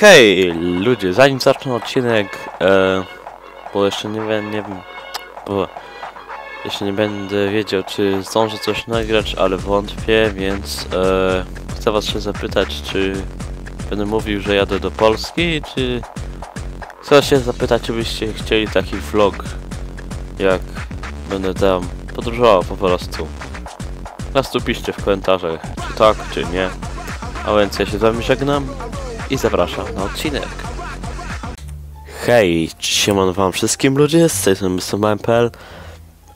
Hej, ludzie, zanim zacznę odcinek, e, bo jeszcze nie wiem, nie wiem, bo jeszcze nie będę wiedział, czy zdążę coś nagrać, ale wątpię, więc e, chcę was się zapytać, czy będę mówił, że jadę do Polski, czy chcę się zapytać, czy byście chcieli taki vlog, jak będę tam podróżował po prostu. Nas tu piszcie w komentarzach, czy tak, czy nie. A więc ja się z wami żegnam i zapraszam na odcinek. Hej, siemano wam wszystkim ludzie, z tej strony.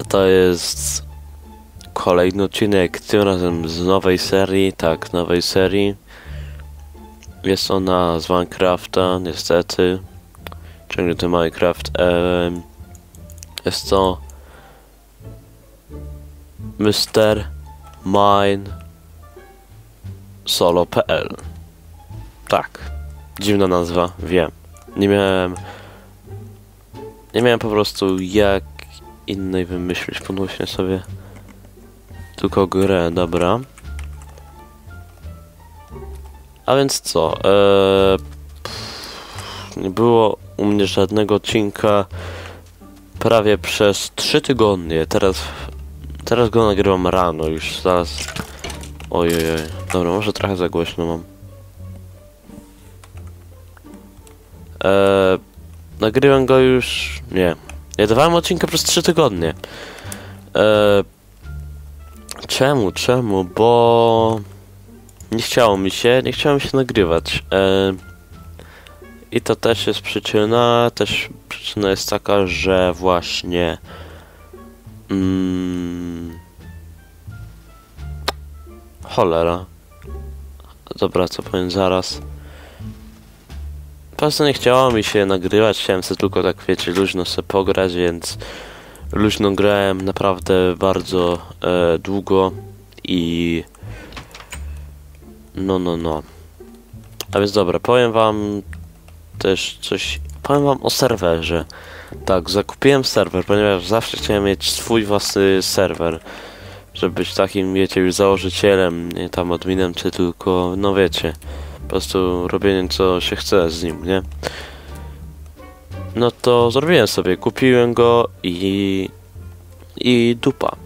To jest kolejny odcinek, tym razem z nowej serii, tak, nowej serii. Jest ona z Minecrafta, niestety. Ciągle ten Minecraft. Jest to Mr. Mine Solo.pl tak. Dziwna nazwa, wiem. Nie miałem... Nie miałem po prostu jak innej wymyślić. Podnośnie sobie tylko grę, dobra. A więc co? Eee, pff, nie było u mnie żadnego odcinka prawie przez 3 tygodnie. Teraz, teraz go nagrywam rano, już zaraz... Ojej, dobra, może trochę za głośno mam. Eee, go już. Nie. Nie dawałem odcinka przez 3 tygodnie. Eee, czemu? Czemu? Bo. Nie chciało mi się, nie chciało mi się nagrywać. Eee, I to też jest przyczyna. Też przyczyna jest taka, że właśnie. Mm, cholera. Dobra, co powiem zaraz. Po prostu nie chciało mi się nagrywać, chciałem sobie tylko tak wiecie, luźno sobie pograć, więc luźno grałem naprawdę bardzo e, długo i no no no. A więc dobra, powiem wam też coś, powiem wam o serwerze. Tak, zakupiłem serwer, ponieważ zawsze chciałem mieć swój własny serwer. Żeby być takim, wiecie, już założycielem, nie tam adminem, czy tylko, no wiecie po prostu robienie co się chce z nim, nie? No to zrobiłem sobie, kupiłem go i... i dupa.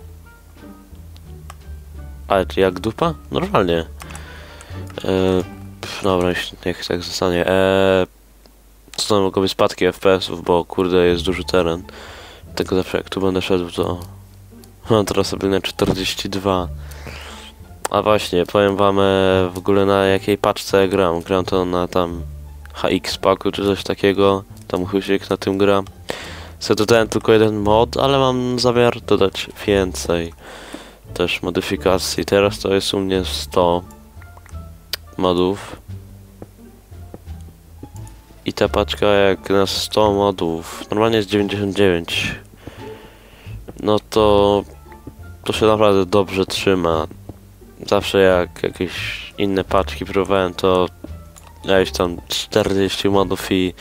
Ale jak dupa? Normalnie. Eee, dobra, niech tak zostanie. Eee, co tam mogą być spadki FPS-ów, bo kurde jest duży teren. Tego zawsze jak tu będę szedł to... Mam teraz sobie na 42. A właśnie, powiem wam e, w ogóle na jakiej paczce gram. Gram to na tam HX paku czy coś takiego. Tam Husiek na tym gra. Sobie dodałem tylko jeden mod, ale mam zamiar dodać więcej też modyfikacji. Teraz to jest u mnie 100 modów. I ta paczka jak na 100 modów, normalnie jest 99. No to to się naprawdę dobrze trzyma zawsze jak jakieś inne paczki próbowałem, to miałeś tam 40 modów i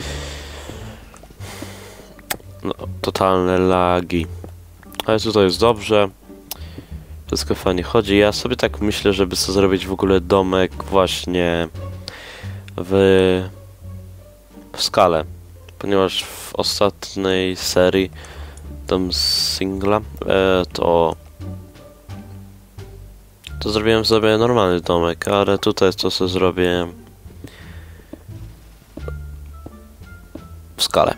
no, totalne lagi. Ale tutaj jest dobrze. Wszystko fajnie chodzi. Ja sobie tak myślę, żeby sobie zrobić w ogóle domek właśnie w, w skale. Ponieważ w ostatniej serii tam singla e, to to zrobiłem sobie normalny domek, ale tutaj to sobie zrobię w skale.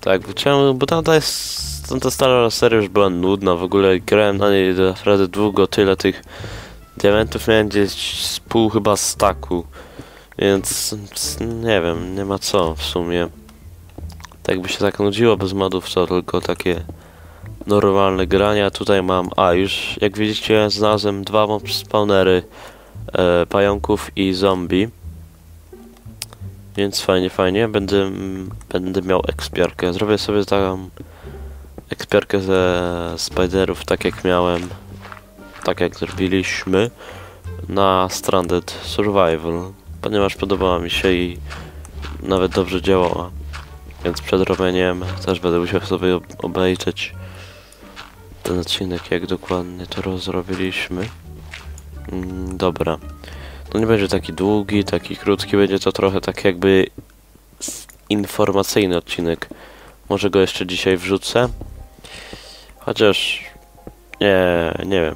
Tak, bo bo ta jest, ta stara seria już była nudna, w ogóle grałem na niej naprawdę długo, tyle tych diamentów miałem gdzieś z pół chyba staku, więc nie wiem, nie ma co w sumie. Tak by się tak nudziło bez modów, to tylko takie normalne grania. Tutaj mam, a już jak widzicie znalazłem dwa spawnery e, pająków i zombie. Więc fajnie, fajnie. Będę, będę miał ekspiarkę. Zrobię sobie taką ekspiarkę ze spiderów, tak jak miałem, tak jak zrobiliśmy na Stranded Survival, ponieważ podobała mi się i nawet dobrze działała. Więc przed robieniem też będę musiał sobie obejrzeć ten odcinek, jak dokładnie to rozrobiliśmy. Mm, dobra. To nie będzie taki długi, taki krótki, będzie to trochę tak jakby informacyjny odcinek. Może go jeszcze dzisiaj wrzucę. Chociaż nie, nie wiem.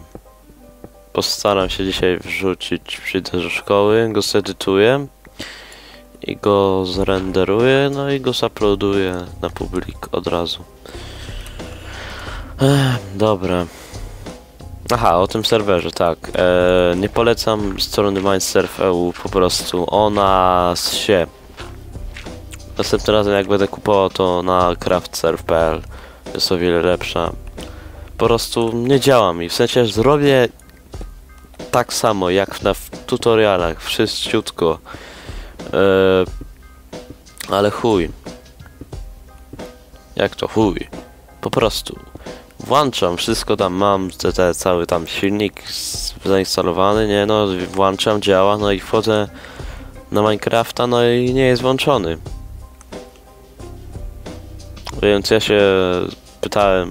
Postaram się dzisiaj wrzucić, przyjdę do szkoły, go zedytuję i go zrenderuję, no i go zaploaduję na publik od razu. Ech, dobra. Aha, o tym serwerze, tak. E, nie polecam strony Mindsurf EU, po prostu ona się. Następnym razem jak będę kupował to na craftsurf.pl jest o wiele lepsza. Po prostu nie działa mi, w sensie zrobię tak samo jak na tutorialach, wszyściutko. E, ale chuj. Jak to chuj? Po prostu. Włączam, wszystko tam mam, te, te, cały tam silnik zainstalowany, nie no, włączam, działa, no i wchodzę na Minecrafta, no i nie jest włączony. Więc ja się pytałem,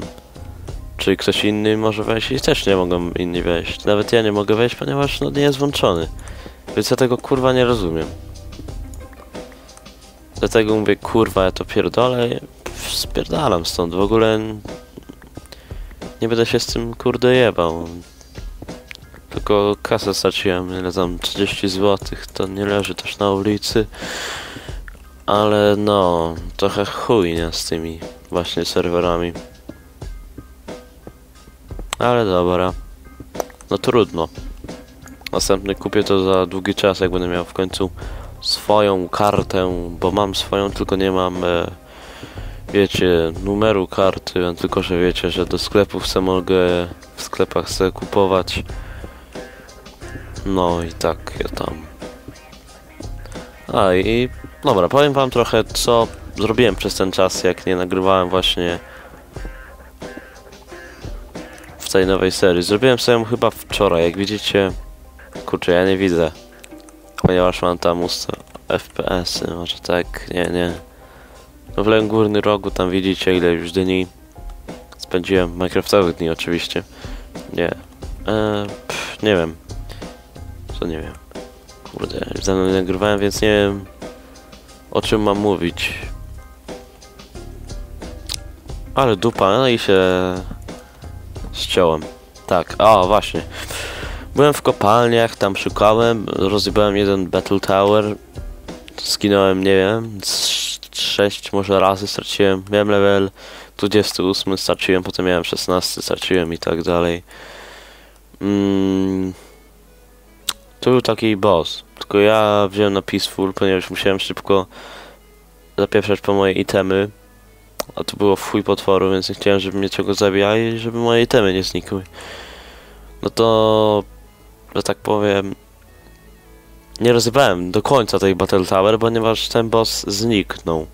czy ktoś inny może wejść i też nie mogą inni wejść. Nawet ja nie mogę wejść, ponieważ no nie jest włączony. Więc ja tego kurwa nie rozumiem. Dlatego mówię, kurwa, ja to pierdolę, spierdalam stąd, w ogóle nie będę się z tym kurde jebał. Tylko kasę straciłem, ile tam 30 zł, to nie leży też na ulicy. Ale no, trochę chujnia z tymi właśnie serwerami. Ale dobra. No trudno. Następny kupię to za długi czas, jak będę miał w końcu swoją kartę, bo mam swoją, tylko nie mam, e, wiecie, numeru karty, tylko że wiecie, że do sklepów se mogę w sklepach sobie kupować. No i tak, ja tam. A i dobra, powiem wam trochę, co zrobiłem przez ten czas, jak nie nagrywałem właśnie w tej nowej serii. Zrobiłem sobie chyba wczoraj, jak widzicie. Kurczę, ja nie widzę. Ponieważ mam tam usta FPS-y, może tak, nie, nie. No w lewym górnym rogu tam widzicie ile już dni spędziłem, Minecraftowych dni oczywiście. Nie. E, pff, nie wiem. Co nie wiem. Kurde, już dawno nagrywałem, więc nie wiem o czym mam mówić. Ale dupa, no i się ściąłem. Tak, o właśnie. Byłem w kopalniach, tam szukałem, rozjebałem jeden Battle Tower. Skinąłem, nie wiem, 6 może razy straciłem. Miałem level 28, straciłem, potem miałem 16, straciłem i tak dalej. Mm. To był taki boss. Tylko ja wziąłem na Peaceful, ponieważ musiałem szybko zapieprzać po moje itemy. A to było w chuj potworu, więc nie chciałem, żeby mnie czego zabijali i żeby moje itemy nie znikły. No to, że tak powiem, nie rozrywałem do końca tej Battle Tower, ponieważ ten boss zniknął.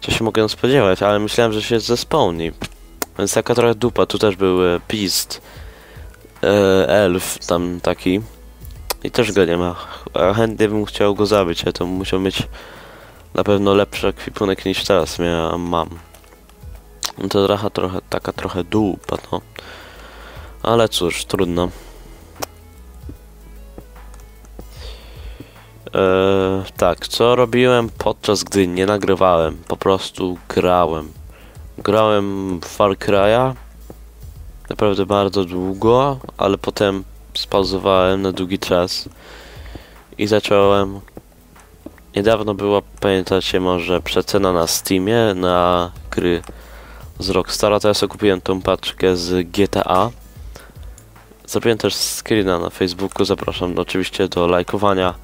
Co się mogłem spodziewać, ale myślałem, że się zespełni. Więc taka trochę dupa. Tu też był Beast, e, elf tam taki. I też go nie ma. A chętnie bym chciał go zabić, ale to musiał mieć na pewno lepszy ekwipunek niż teraz ja mam. No to trochę, trochę, taka trochę dupa, no. Ale cóż, trudno. Eee, tak, co robiłem podczas gdy nie nagrywałem? Po prostu grałem. Grałem w Far Cry'a naprawdę bardzo długo, ale potem spauzowałem na długi czas i zacząłem. Niedawno była, pamiętacie może, przecena na Steamie na gry z Rockstara, sobie kupiłem tą paczkę z GTA. Zrobiłem też screena na Facebooku, zapraszam oczywiście do lajkowania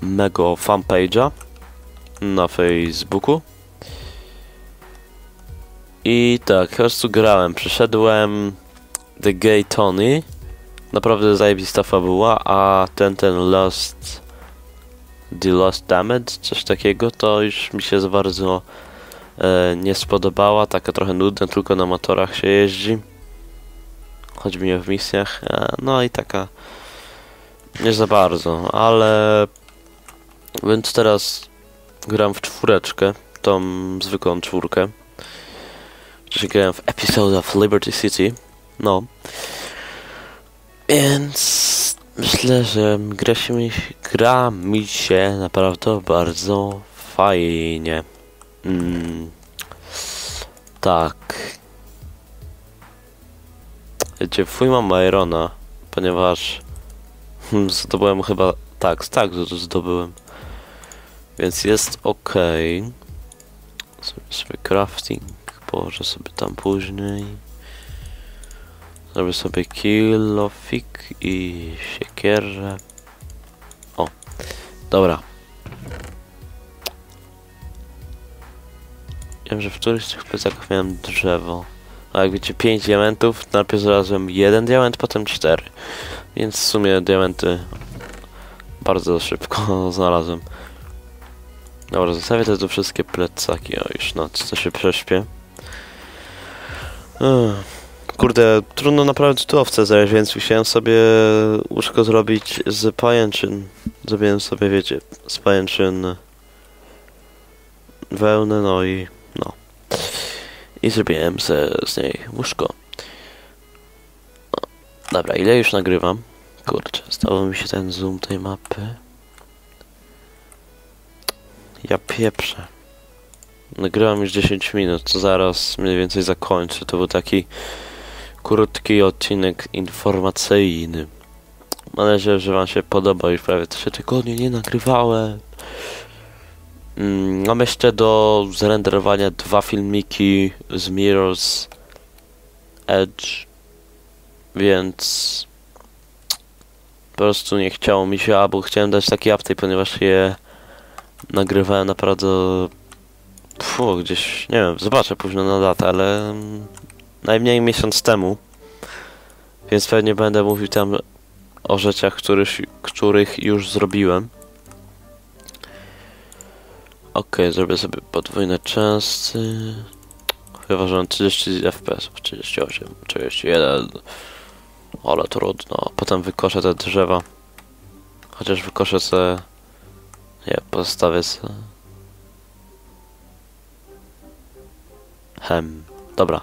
mego fanpage'a na Facebooku. I tak, po prostu grałem, przeszedłem The Gay Tony, naprawdę zajebista fabuła, a ten, ten Lost, The Lost Damage, coś takiego, to już mi się za bardzo e, nie spodobała, taka trochę nudna, tylko na motorach się jeździ, choćby nie w misjach, e, no i taka nie za bardzo, ale więc teraz gram w czwóreczkę, tą zwykłą czwórkę. Wcześniej grałem w Episode of Liberty City. No. Więc Myślę, że gra, się mi, gra mi się naprawdę bardzo fajnie. Mm, tak. Wiecie, fuj mam Irona, ponieważ zdobyłem chyba... Tak, tak, zdobyłem. Więc jest ok. Zrobię sobie crafting, położę sobie tam później. Zrobię sobie kilofik i siekierę. O, dobra. Wiem, że w którymś z tych plecakach miałem drzewo. A jak wiecie, 5 diamentów, najpierw znalazłem jeden diament, potem 4. Więc w sumie diamenty bardzo szybko znalazłem. Dobra, zostawię te tu wszystkie plecaki. O, już noc, to się prześpię. Kurde, trudno naprawdę tu owce zajść, więc musiałem sobie łóżko zrobić z pajęczyn. Zrobiłem sobie, wiecie, z pajęczyn wełnę, no i no. I zrobiłem ze, z niej łóżko. Dobra, ile już nagrywam? Kurczę, stało mi się ten zoom tej mapy. Ja pieprzę. Nagrywam już 10 minut, zaraz mniej więcej zakończę. To był taki krótki odcinek informacyjny. Mam nadzieję, że Wam się podoba. Już prawie 3 tygodnie nie nagrywałem. Mm, mam jeszcze do zrenderowania dwa filmiki z Mirror's Edge, więc po prostu nie chciało mi się, albo chciałem dać taki update, ponieważ je nagrywałem naprawdę Fu, gdzieś, nie wiem, zobaczę późno na datę, ale najmniej miesiąc temu. Więc pewnie będę mówił tam o rzeczach, których, których już zrobiłem. Ok, zrobię sobie podwójne częsty. Chyba, że mam 30 fps, 38, 31. Ale trudno. Potem wykoszę te drzewa. Chociaż wykoszę se... Nie, postawię se... Hem. Dobra.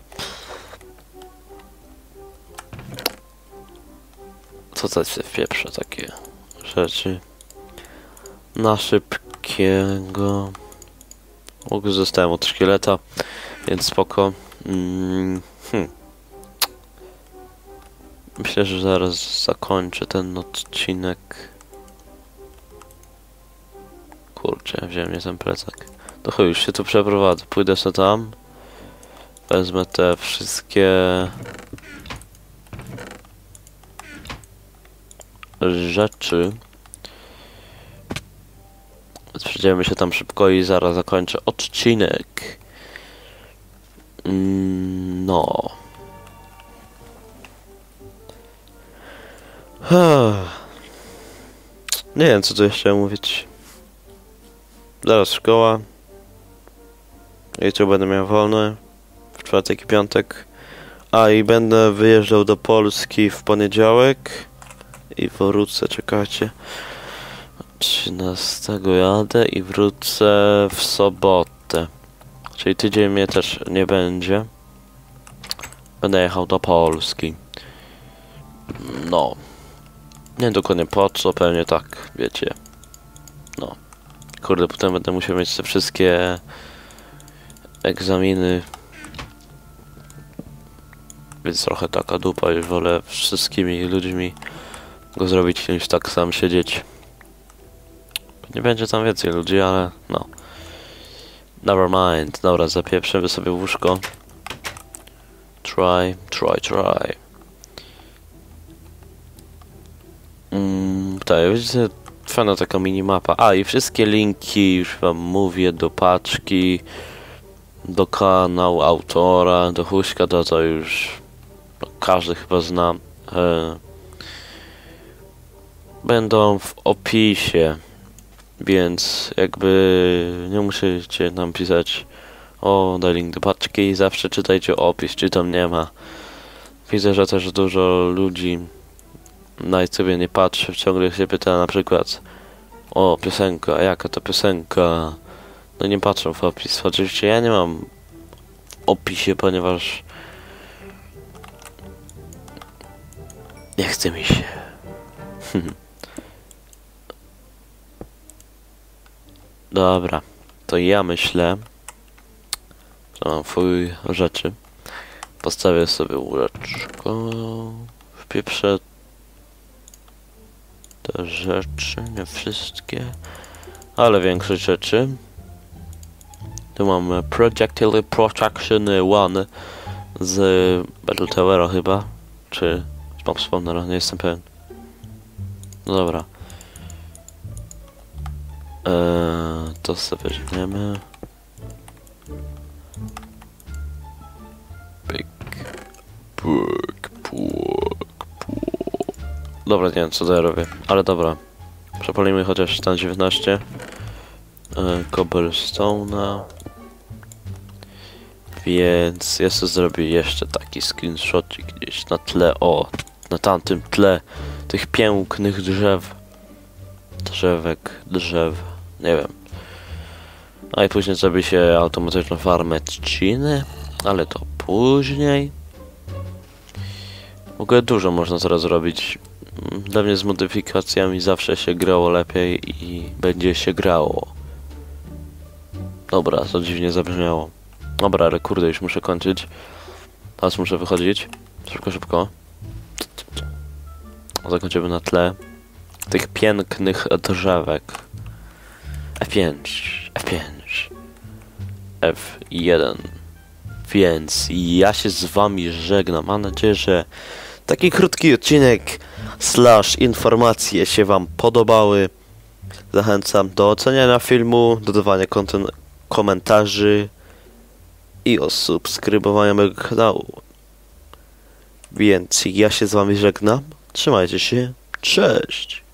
Co to jest w pieprze takie rzeczy? Na szybkiego. Mogę zostałem od szkieleta, więc spoko. Mm, hmm. Myślę, że zaraz zakończę ten odcinek. Kurczę, wziąłem nie ten plecak. To chuj, już się tu przeprowadzę. Pójdę sobie tam. Wezmę te wszystkie rzeczy. Przejdziemy się tam szybko i zaraz zakończę odcinek. Mm, no. Nie wiem, co tu jeszcze mówić. Zaraz szkoła. Jutro będę miał wolne. W czwartek i piątek. A i będę wyjeżdżał do Polski w poniedziałek. I wrócę, czekajcie. 13 jadę i wrócę w sobotę. Czyli tydzień mnie też nie będzie. Będę jechał do Polski. No. Nie dokładnie po co, pewnie tak, wiecie. No. Kurde, potem będę musiał mieć te wszystkie egzaminy. Więc trochę taka dupa, już wolę wszystkimi ludźmi go zrobić niż tak sam siedzieć. Nie będzie tam więcej ludzi, ale no. Never mind. Dobra, zapieprzymy sobie łóżko. Try, try, try. Mm, tak, widzicie, fajna taka minimapa. A, i wszystkie linki, już wam mówię, do paczki, do kanału autora, do huśka, to to już no, każdy chyba zna. E, będą w opisie, więc jakby nie musicie nam pisać o daj link do paczki, zawsze czytajcie opis, czy tam nie ma. Widzę, że też dużo ludzi na sobie nie patrzy, ciągle się pyta na przykład o piosenka, jaka to piosenka. No nie patrzą w opis. Oczywiście ja nie mam opisie, ponieważ nie chce mi się. Dobra, to ja myślę, że mam fuj rzeczy. Postawię sobie łóżeczko, wpieprzę te rzeczy, nie wszystkie, ale większość rzeczy. Tu mamy Projectile Protection 1 z Battle Towera chyba, czy Bomb Spawnera, nie jestem pewien. No dobra. Eee, to sobie weźmiemy. Dobra, nie wiem co ja robię, ale dobra. Przepalimy chociaż stan 19. Eee, Cobblestone'a. Więc ja sobie zrobię jeszcze taki screenshotик gdzieś na tle, o, na tamtym tle tych pięknych drzew. Drzewek, drzew, nie wiem. A i później zrobi się automatyczną farmę trzciny, ale to później. W ogóle dużo można teraz zrobić. Dla mnie z modyfikacjami zawsze się grało lepiej i będzie się grało. Dobra, to dziwnie zabrzmiało. Dobra, ale kurde, już muszę kończyć. Teraz muszę wychodzić. Szybko, szybko. Zakończymy na tle tych pięknych drzewek. F5, F5, F1. Więc ja się z wami żegnam. Mam nadzieję, że taki krótki odcinek slash informacje się wam podobały. Zachęcam do oceniania filmu, dodawania komentarzy i o subskrybowania mojego kanału. Więc ja się z wami żegnam. Trzymajcie się. Cześć!